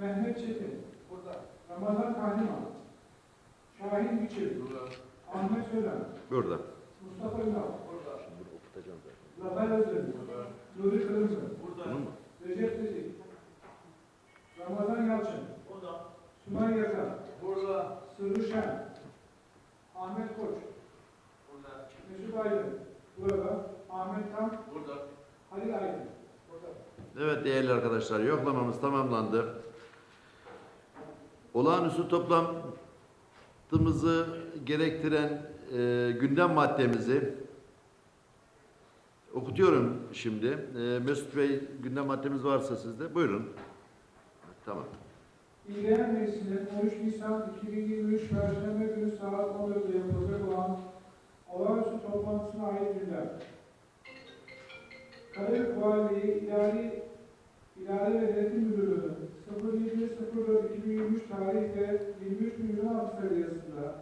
Mehmet Çetin. Burada. Ramazan Kahraman. Şahin Biçim. Burada. Ahmet Sören. Burada. Mustafa Ünal. Burada. Şimdi okutacağım zaten. Zafer Özdemir. Burada. Nuri Kırmızı. Burada. Bunun mu? Recep Tetik. Ramazan Yalçın. Burada. Sunay Yakar. Burada. Sırrı Şen. Ahmet Koç. Burada. Mesut Aydın. Burada. Ahmet Tam. Burada. Halil Aydın. Burada. Evet değerli arkadaşlar yoklamamız tamamlandı. Olağanüstü toplantımızı gerektiren e, gündem maddemizi okutuyorum şimdi. E, Mesut Bey gündem maddemiz varsa sizde buyurun. Tamam. İlgilenen Meclisi'nin 13 Nisan 2023 Perşembe günü saat 14'te yapılacak olan olağanüstü toplantısına ait gündem. Karayük Valiliği İdari İdare ve Denetim Müdürlüğü 07.04.2023 tarihte 23 milyon altı sayısında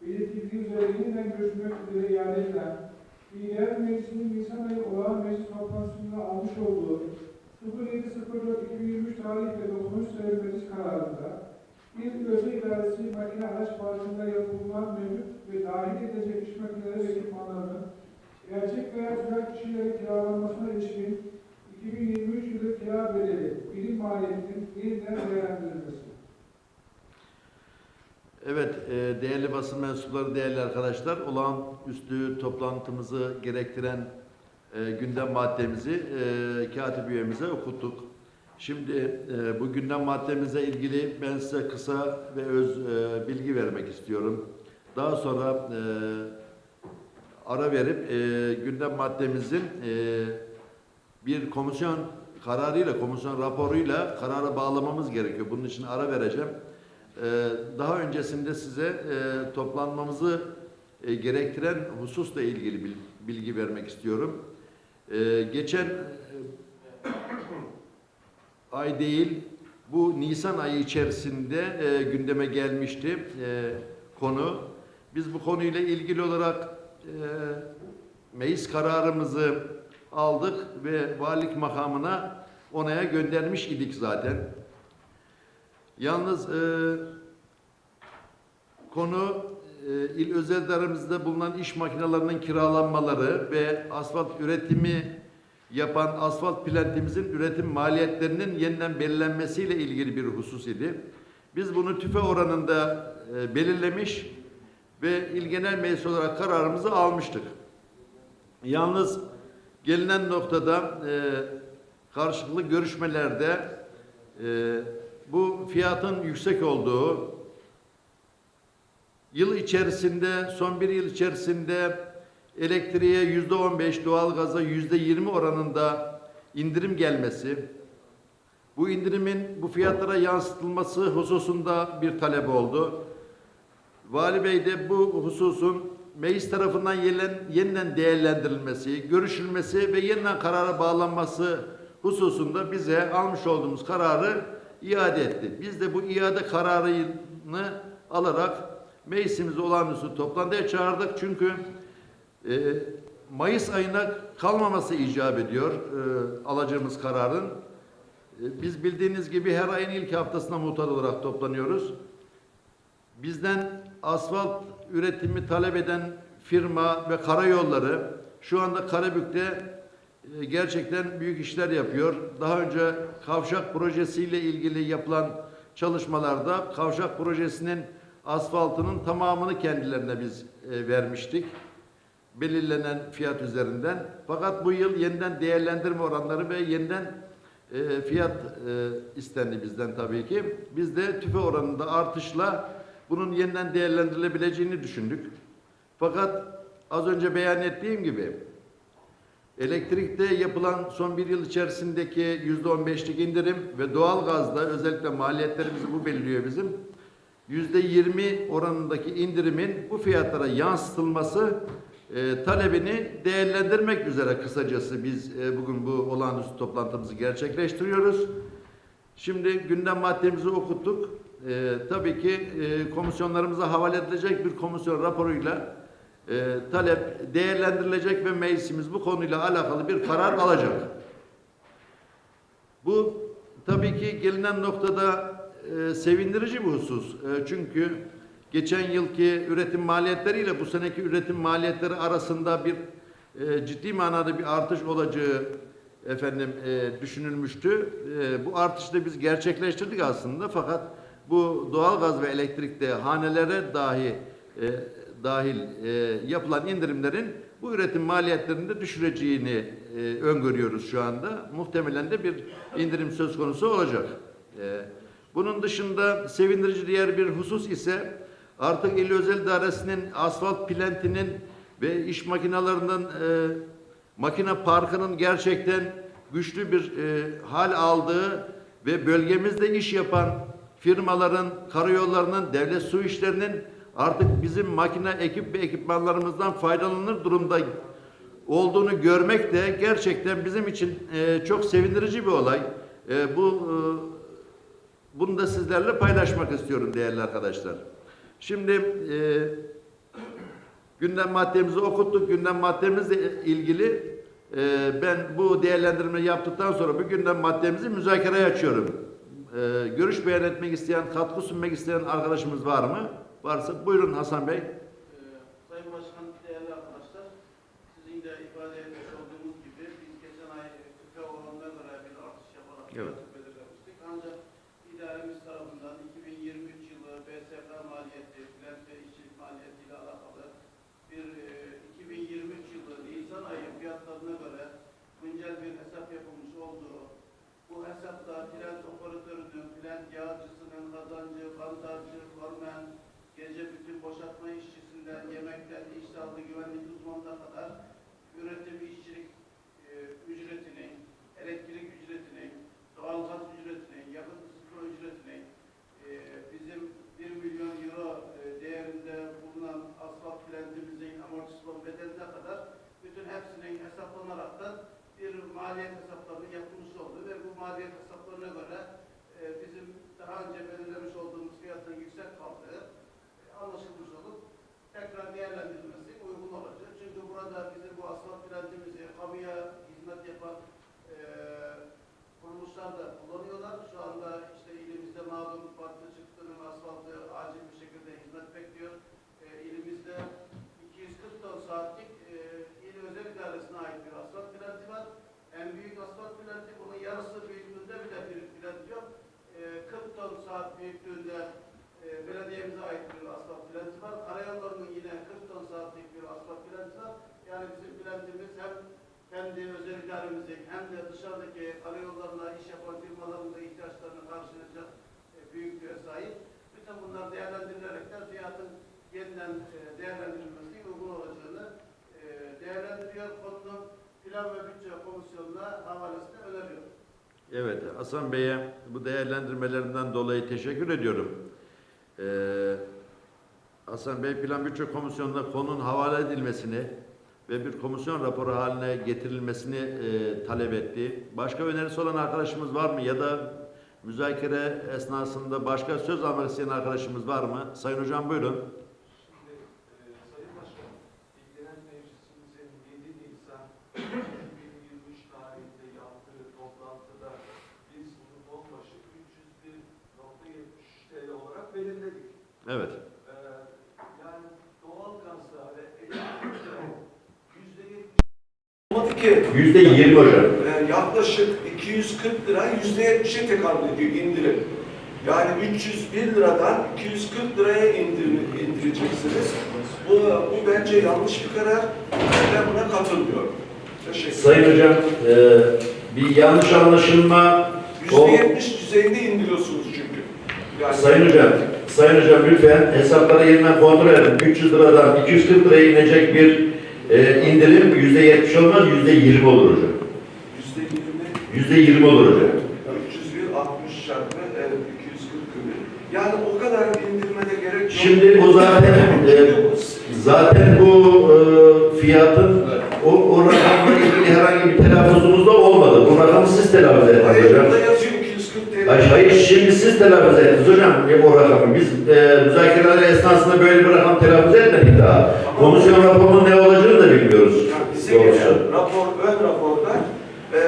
belirtildiği üzere yeniden görüşmek üzere iade edilen İlgilenen Meclisi'nin Nisan ayı olağan meclis toplantısında almış olduğu 07.04.2023 tarihle dokunmuş sayılı meclis kararında bir özel idaresi makine araç parkında yapılan mevcut ve dahil edilecek iş makineleri ve ekipmanlarının gerçek veya tüzel kişilere kiralanmasına ilişkin 2023 yılı kira bedeli birim maliyetinin yeniden değerlendirilmesi. E, değerli basın mensupları, değerli arkadaşlar, olağanüstü toplantımızı gerektiren e, gündem maddemizi e, katip üyemize okuttuk. Şimdi bu gündem maddemize ilgili ben size kısa ve öz bilgi vermek istiyorum. Daha sonra ara verip gündem maddemizin bir komisyon kararıyla, komisyon raporuyla karara bağlamamız gerekiyor. Bunun için ara vereceğim. Ee, daha öncesinde size e, toplanmamızı e, gerektiren hususla ilgili bil- bilgi vermek istiyorum. Ee, geçen e, ay değil, bu Nisan ayı içerisinde gündeme gelmişti konu. Biz bu konuyla ilgili olarak meclis kararımızı aldık ve valilik makamına onaya göndermiş idik zaten. Yalnız e, konu e, il özel idaremizde bulunan iş makinelerinin kiralanmaları ve asfalt üretimi yapan asfalt plantimizin üretim maliyetlerinin yeniden belirlenmesiyle ilgili bir husus idi. Biz bunu tüfe oranında e, belirlemiş ve il genel meclis olarak kararımızı almıştık. Yalnız gelinen noktada e, karşılıklı görüşmelerde e, bu fiyatın yüksek olduğu, yıl içerisinde, son bir yıl içerisinde elektriğe yüzde on beş, doğalgaza yüzde yirmi oranında indirim gelmesi, bu indirimin bu fiyatlara yansıtılması hususunda bir talep oldu. Vali Bey de bu hususun meclis tarafından yeniden, yeniden değerlendirilmesi, görüşülmesi ve yeniden karara bağlanması hususunda bize almış olduğumuz kararı iade etti. Biz de bu iade kararını alarak meclisimizi olağanüstü toplantıya çağırdık. Çünkü e, Mayıs ayına kalmaması icap ediyor e, alacağımız kararın. E, biz bildiğiniz gibi her ayın ilk haftasına muhtar olarak toplanıyoruz. Bizden asfalt üretimi talep eden firma ve karayolları şu anda Karabük'te gerçekten büyük işler yapıyor. Daha önce kavşak projesiyle ilgili yapılan çalışmalarda kavşak projesinin asfaltının tamamını kendilerine biz e, vermiştik. Belirlenen fiyat üzerinden. Fakat bu yıl yeniden değerlendirme oranları ve yeniden e, fiyat e, istendi bizden tabii ki. Biz de tüfe oranında artışla bunun yeniden değerlendirilebileceğini düşündük. Fakat az önce beyan ettiğim gibi Elektrikte yapılan son bir yıl içerisindeki yüzde on beşlik indirim ve doğalgazda özellikle maliyetlerimizi bu belirliyor bizim. Yüzde yirmi oranındaki indirimin bu fiyatlara yansıtılması e, talebini değerlendirmek üzere kısacası biz e, bugün bu olağanüstü toplantımızı gerçekleştiriyoruz. Şimdi gündem maddemizi okuttuk. E, tabii ki e, komisyonlarımıza havale edilecek bir komisyon raporuyla e, talep değerlendirilecek ve meclisimiz bu konuyla alakalı bir karar alacak. Bu tabii ki gelinen noktada e, sevindirici bir husus. E, çünkü geçen yılki üretim maliyetleriyle bu seneki üretim maliyetleri arasında bir e, ciddi manada bir artış olacağı efendim e, düşünülmüştü. E, bu artışı da biz gerçekleştirdik aslında fakat bu doğalgaz ve elektrikte hanelere dahi e, dahil e, yapılan indirimlerin bu üretim maliyetlerini de düşüreceğini e, öngörüyoruz şu anda. Muhtemelen de bir indirim söz konusu olacak. E, bunun dışında sevindirici diğer bir husus ise artık İl Özel İdaresi'nin asfalt plantinin ve iş makinalarının e, makine parkının gerçekten güçlü bir e, hal aldığı ve bölgemizde iş yapan firmaların, karayollarının, devlet su işlerinin artık bizim makine ekip ve ekipmanlarımızdan faydalanır durumda olduğunu görmek de gerçekten bizim için e, çok sevindirici bir olay. E, bu e, bunu da sizlerle paylaşmak istiyorum değerli arkadaşlar. Şimdi e, gündem maddemizi okuttuk. Gündem maddemizle ilgili e, ben bu değerlendirme yaptıktan sonra bu gündem maddemizi müzakereye açıyorum. E, görüş beyan etmek isteyen, katkı sunmak isteyen arkadaşımız var mı? Varsa buyurun Hasan Bey. Ee, Sayın Başkan, değerli arkadaşlar, sizin de ifade etmiş olduğunuz gibi biz geçen ay tüfe oranına göre bir artış yaparak Evet. belirlemiştik. Ancak idaremiz tarafından 2023 yılı BSK maliyeti, plant ve işçilik maliyetiyle alakalı bir e, 2023 yılı Nisan ayı fiyatlarına göre güncel bir hesap yapılmış olduğu bu hesapta plant operatörünün, plant yağcısının kazancı, kantarcı, formen, gece bütün boşaltma işçisinden, yemekten, iş güvenlik uzmanına kadar üretim işçilik e, ücretini, elektrik ücretini, doğalgaz ücretini, yakıt ısıtma ücretini, e, bizim 1 milyon euro e, değerinde bulunan asfalt plantimizin amortisman bedeline kadar bütün hepsinin hesaplanaraktan bir maliyet hesaplarının yapılmış oldu ve bu maliyet hesaplarına göre e, bizim daha önce belirlemiş olduğumuz fiyatın yüksek kaldığı e, anlaşılmış olup tekrar değerlendirilmesi uygun olacak. Çünkü burada bizim bu asfalt plantimizi kamuya hizmet yapan e, kuruluşlar da kullanıyorlar. Şu anda işte ilimizde malum farklı çıktının asfaltı acil bir şekilde hizmet bekliyor. E, ilimizde 240 ton saatlik e, il özel idaresine ait bir asfalt planti var. En büyük asfalt planti bunun yarısı büyüklüğünde bir de bir planti yok. E, 40 ton saat büyüklüğünde e, belediyemize ait bir asfalt planti var. Karayollarının yine 40 ton saatlik bir asfalt planti var. Yani bizim plantimiz hem kendi özel idaremizin hem de dışarıdaki karayollarına iş yapan firmaların da ihtiyaçlarını karşılayacak e, büyüklüğe sahip. Bütün bunlar değerlendirilerekten fiyatın yeniden e, değerlendirilmesi uygun olacağını e, değerlendiriyor. Konunun Plan ve Bütçe Komisyonu'na havalesine öneriyor. Evet, Hasan Bey'e bu değerlendirmelerinden dolayı teşekkür ediyorum. Ee, Hasan Bey Plan Bütçe Komisyonu'na konunun havale edilmesini ve bir komisyon raporu haline getirilmesini e, talep etti. Başka önerisi olan arkadaşımız var mı? Ya da müzakere esnasında başka söz almak isteyen arkadaşımız var mı? Sayın Hocam buyurun. Şimdi e, Sayın Başkan, İlgilenen Meclisimizin 7 Nisan 2023 tarihinde yaptığı toplantıda biz bunu onbaşı 301.70 TL olarak belirledik. Evet. E, yani doğal gazda ve elektrikte Olmadı ki Yüzde yirmi hocam. e, yaklaşık 240 lira %70'e tekabül ediyor indirim. Yani 301 liradan 240 liraya indir, indireceksiniz. Bu, bu bence yanlış bir karar. Ben buna katılmıyorum. Teşekkür ederim. Sayın Hocam e, bir yanlış anlaşılma %70 düzeyinde indiriyorsunuz çünkü. Yani Sayın Hocam, Sayın Hocam lütfen hesapları yeniden kontrol edin. 300 liradan 240 liraya inecek bir e, indirim yüzde yetmiş olmaz, yüzde yirmi olur hocam. %20 Yüzde yirmi olur hocam. 301 60 çarpı evet, 240 bölü. Yani o kadar indirmede gerek yok. Şimdi bu zaten e, zaten bu e, fiyatın o, o rakamla ilgili herhangi bir telaffuzumuz da olmadı. Bu rakamı siz telaffuz Hayır, hocam. burada yazıyor 240 TL. Hayır, hayır, şimdi siz telaffuz ettiniz hocam o rakamı. Biz e, müzakereler esnasında böyle bir rakam telaffuz etmedik daha. Komisyon raporunun ne olacağını da bilmiyoruz. Yani bize Doğrusu. gelen rapor, ön raporda e,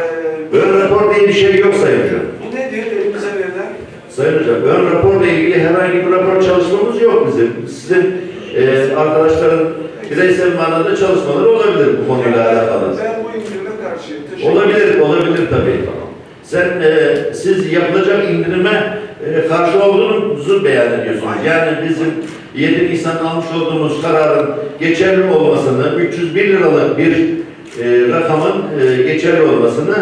Böyle rapor diye bir şey yok Sayın Hocam. bu nedir elimize verilen? Sayın Hocam, ön raporla ilgili herhangi bir rapor çalışmamız yok bizim. Sizin e, arkadaşların bireysel manada çalışmaları olabilir bu konuyla alakalı. Ben bu indirime karşıyım. Teşekkür Olabilir, olabilir tabii. Sen, e, siz yapılacak indirime e, karşı olduğunuzu beyan ediyorsunuz. Yani bizim 7 Nisan almış olduğumuz kararın geçerli olmasını, 301 liralık bir e, rakamın e, geçerli olmasını,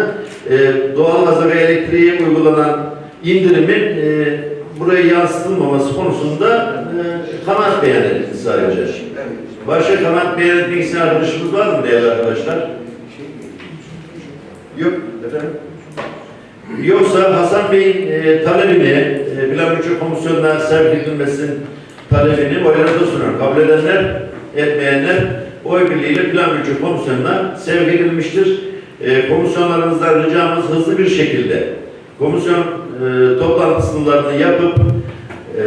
e, doğalgaza ve elektriğe uygulanan indirimin e, buraya yansıtılmaması konusunda e, kanaat beyan ettiniz sadece. Başka kanaat beyan etmek isteyen arkadaşımız var mı değerli arkadaşlar? Yok efendim. Yoksa Hasan Bey'in e, talebini, e, Bütçe Komisyonu'na sevk edilmesinin talebini oylarınıza sunuyorum. Kabul edenler, etmeyenler oy birliğiyle Bütçe Komisyonu'na sevk edilmiştir. E, komisyonlarımızdan ricamız hızlı bir şekilde komisyon e, toplantısını yapıp e,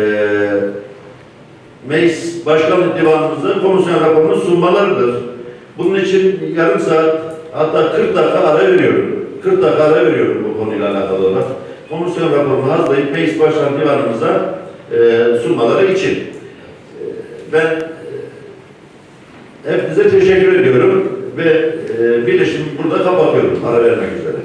Meclis Başkanlık Divanımıza komisyon raporunu sunmalarıdır. Bunun için yarım saat hatta 40 dakika ara veriyorum. 40 dakika ara veriyorum bu konuyla alakalı olarak. Komisyon raporunu hazırlayıp Meclis Başkanlık Divanımıza e, sunmaları için. E, ben e, hepinize teşekkür ediyorum ve e, birleşimi burada kapatıyorum ara vermek üzere.